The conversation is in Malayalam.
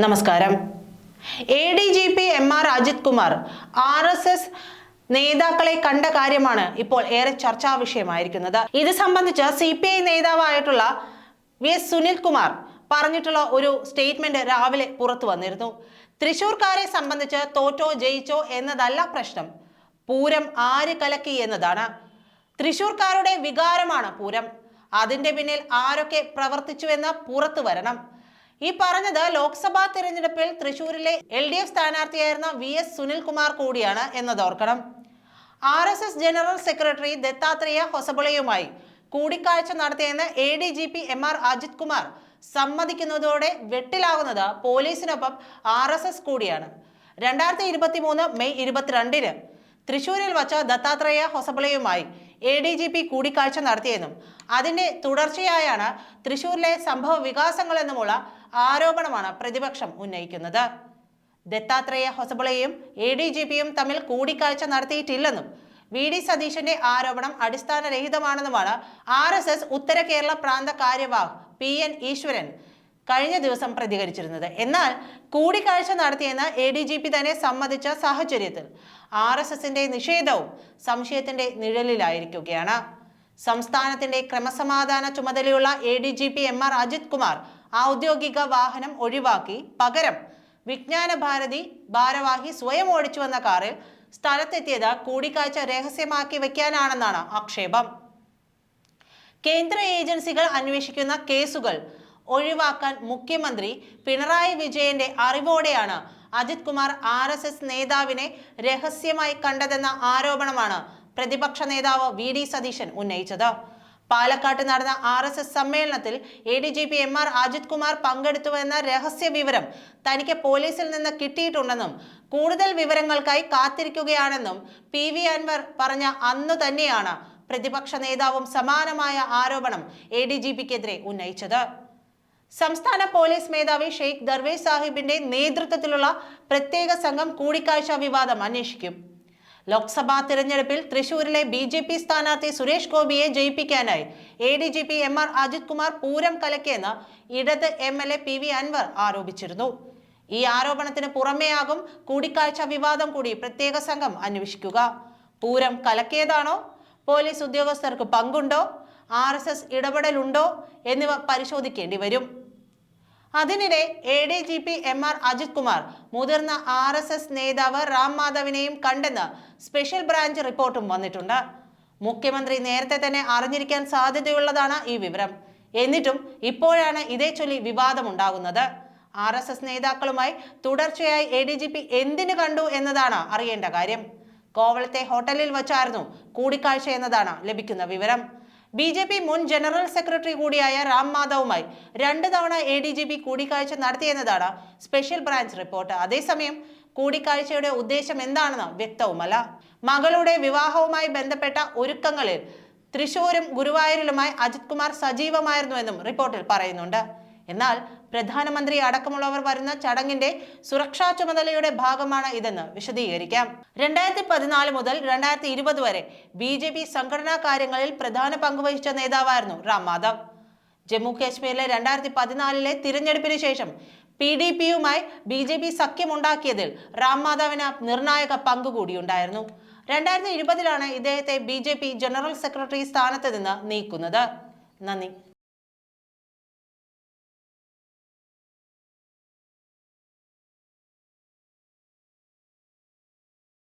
നമസ്കാരം. A D G P M R Ajith Kumar R S S നേതാക്കളെ കണ്ട കാര്യമാണ് ഇപ്പോൾ ഏറെ ചർച്ചാ വിഷയമായിരിക്കുന്നത്. ഇത് സംബന്ധിച്ച് സി പി ഐ നേതാവായിട്ടുള്ള വി എസ് സുനിൽ കുമാർ പറഞ്ഞിട്ടുള്ള ഒരു സ്റ്റേറ്റ്മെന്റ് രാവിലെ പുറത്തു വന്നിരുന്നു. തൃശൂർക്കാരെ സംബന്ധിച്ച് തോറ്റോ ജയിച്ചോ എന്നതല്ല പ്രശ്നം. പൂരം ആര് കലക്കി എന്നതാണ്. തൃശൂർക്കാരുടെ വികാരമാണ് പൂരം. അതിന്റെ പിന്നിൽ ആരൊക്കെ പ്രവർത്തിച്ചുവെന്ന് പുറത്തു വരണം. ഈ പറഞ്ഞത് ലോക്സഭാ തിരഞ്ഞെടുപ്പിൽ തൃശൂരിലെ എൽ ഡി എഫ് സ്ഥാനാർത്ഥിയായിരുന്ന വി എസ് സുനിൽകുമാർ കൂടിയാണ് എന്നത് ഓർക്കണം. R S S general secretary Dattatreya ഹൊസബളയുമായി കൂടിക്കാഴ്ച നടത്തിയെന്ന് A D G P M R Ajith Kumar സമ്മതിക്കുന്നതോടെ വെട്ടിലാവുന്നത് പോലീസിനൊപ്പം ആർ എസ് എസ് കൂടിയാണ്. രണ്ടായിരത്തി ഇരുപത്തി മൂന്ന് മെയ് ഇരുപത്തിരണ്ടിന് തൃശൂരിൽ വച്ച ദത്താത്രേയ ഹൊസബളയുമായി എ ഡി ജി പി കൂടിക്കാഴ്ച നടത്തിയെന്നും അതിന്റെ തുടർച്ചയായാണ് തൃശൂരിലെ സംഭവ വികാസങ്ങളെന്നുമുള്ള ആരോപണമാണ് പ്രതിപക്ഷം ഉന്നയിക്കുന്നത്. ദത്താത്രേയ ഹൊസബളയും എ ഡി ജി പിയും തമ്മിൽ കൂടിക്കാഴ്ച നടത്തിയിട്ടില്ലെന്നും വി ഡി സതീശന്റെ ആരോപണം അടിസ്ഥാനരഹിതമാണെന്നുമാണ് R S S Uttara Kerala പ്രാന്ത കാര്യവാഹ് പി എൻ ഈശ്വരൻ കഴിഞ്ഞ ദിവസം പ്രതികരിച്ചിരുന്നത്. എന്നാൽ കൂടിക്കാഴ്ച നടത്തിയെന്ന് എ ഡി ജി പി തന്നെ സമ്മതിച്ച സാഹചര്യത്തിൽ ആർ എസ് എസിന്റെ നിഷേധവും സംശയത്തിന്റെ നിഴലിലായിരിക്കുകയാണ്. സംസ്ഥാനത്തിന്റെ ക്രമസമാധാന ചുമതലയുള്ള A D G P M R Ajith Kumar ഔദ്യോഗിക വാഹനം ഒഴിവാക്കി. പകരം വിജ്ഞാന ഭാരതി ഭാരവാഹി സ്വയം ഓടിച്ചു വന്ന കാറിൽ സ്ഥലത്തെത്തിയത് കൂടിക്കാഴ്ച രഹസ്യമാക്കി വയ്ക്കാനാണെന്നാണ് ആക്ഷേപം. കേന്ദ്ര ഏജൻസികൾ അന്വേഷിക്കുന്ന കേസുകൾ ഒഴിവാക്കാൻ മുഖ്യമന്ത്രി പിണറായി വിജയന്റെ അറിവോടെയാണ് Ajith Kumar R S S നേതാവിനെ രഹസ്യമായി കണ്ടതെന്ന ആരോപണമാണ് പ്രതിപക്ഷ നേതാവ് വി ഡി സതീശൻ ഉന്നയിച്ചത്. പാലക്കാട്ട് നടന്ന ആർ എസ് എസ് സമ്മേളനത്തിൽ A D G P M R Ajith Kumar പങ്കെടുത്തുവെന്ന രഹസ്യ വിവരം തനിക്ക് പോലീസിൽ നിന്ന് കിട്ടിയിട്ടുണ്ടെന്നും കൂടുതൽ വിവരങ്ങൾക്കായി കാത്തിരിക്കുകയാണെന്നും പി വി അൻവർ പറഞ്ഞ അന്നു തന്നെയാണ് പ്രതിപക്ഷ നേതാവും സമാനമായ ആരോപണം എ ഡി ജി പിക്കെതിരെ ഉന്നയിച്ചത്. സംസ്ഥാന പോലീസ് മേധാവി ഷെയ്ഖ് ദർവേസ് സാഹിബിന്റെ നേതൃത്വത്തിലുള്ള പ്രത്യേക സംഘം കൂടിക്കാഴ്ച വിവാദം അന്വേഷിക്കും. ലോക്സഭാ തിരഞ്ഞെടുപ്പിൽ തൃശൂരിലെ ബി ജെ പി സ്ഥാനാർത്ഥി സുരേഷ് ഗോപിയെ ജയിപ്പിക്കാനായി A D G P M R Ajith Kumar Pooram കലക്കിയെന്ന് ഇടത് M L A P V Anvar ആരോപിച്ചിരുന്നു. ഈ ആരോപണത്തിന് പുറമേയാകും കൂടിക്കാഴ്ച വിവാദം കൂടി പ്രത്യേക സംഘം അന്വേഷിക്കുക. പൂരം കലക്കിയതാണോ? പോലീസ് ഉദ്യോഗസ്ഥർക്ക് പങ്കുണ്ടോ? ആർ എസ് എസ് ഇടപെടലുണ്ടോ? എന്നിവ പരിശോധിക്കേണ്ടി വരും. അതിനിടെ A D G P M R Ajith Kumar മുതിർന്ന ആർ എസ് എസ് നേതാവ് റാം മാധവിനെയും കണ്ടെന്ന് സ്പെഷ്യൽ ബ്രാഞ്ച് റിപ്പോർട്ടും വന്നിട്ടുണ്ട്. മുഖ്യമന്ത്രി നേരത്തെ തന്നെ അറിഞ്ഞിരിക്കാൻ സാധ്യതയുള്ളതാണ് ഈ വിവരം. എന്നിട്ടും ഇപ്പോഴാണ് ഇതേ ചൊല്ലി വിവാദമുണ്ടാകുന്നത് ആർ എസ് എസ് നേതാക്കളുമായി തുടർച്ചയായി എ ഡി ജി പി എന്തിനു കണ്ടു എന്നതാണ് അറിയേണ്ട കാര്യം. കോവളത്തെ ഹോട്ടലിൽ വച്ചായിരുന്നു കൂടിക്കാഴ്ച എന്നതാണ് ലഭിക്കുന്ന വിവരം. ബി ജെ പി മുൻ ജനറൽ സെക്രട്ടറി കൂടിയായ റാം മാധവുമായി രണ്ട് തവണ എ ഡി ജി പി കൂടിക്കാഴ്ച നടത്തിയെന്നതാണ് സ്പെഷ്യൽ ബ്രാഞ്ച് റിപ്പോർട്ട്. അതേസമയം കൂടിക്കാഴ്ചയുടെ ഉദ്ദേശം എന്താണെന്ന് വ്യക്തവുമല്ല. മകളുടെ വിവാഹവുമായി ബന്ധപ്പെട്ട ഒരുക്കങ്ങളിൽ തൃശൂരും ഗുരുവായൂരിലുമായി അജിത് കുമാർ സജീവമായിരുന്നുവെന്നും റിപ്പോർട്ടിൽ പറയുന്നുണ്ട്. എന്നാൽ പ്രധാനമന്ത്രി അടക്കമുള്ളവർ വരുന്ന ചടങ്ങിന്റെ സുരക്ഷാ ചുമതലയുടെ ഭാഗമാണ് ഇതെന്ന് വിശദീകരിക്കാം. രണ്ടായിരത്തി പതിനാല് മുതൽ രണ്ടായിരത്തി ഇരുപത് വരെ ബി ജെ പി സംഘടനാ കാര്യങ്ങളിൽ പ്രധാന പങ്കുവഹിച്ച നേതാവായിരുന്നു റാം മാധവ്. ജമ്മു കാശ്മീരിലെ രണ്ടായിരത്തി പതിനാലിലെ തിരഞ്ഞെടുപ്പിന് ശേഷം പി ഡി പിയുമായി ബി ജെ പി സഖ്യമുണ്ടാക്കിയതിൽ റാം മാധവിന് നിർണായക പങ്ക് കൂടിയുണ്ടായിരുന്നു. രണ്ടായിരത്തി ഇരുപതിലാണ് ഇദ്ദേഹത്തെ B J P general secretary സ്ഥാനത്ത് നിന്ന് നീക്കുന്നത്. നന്ദി.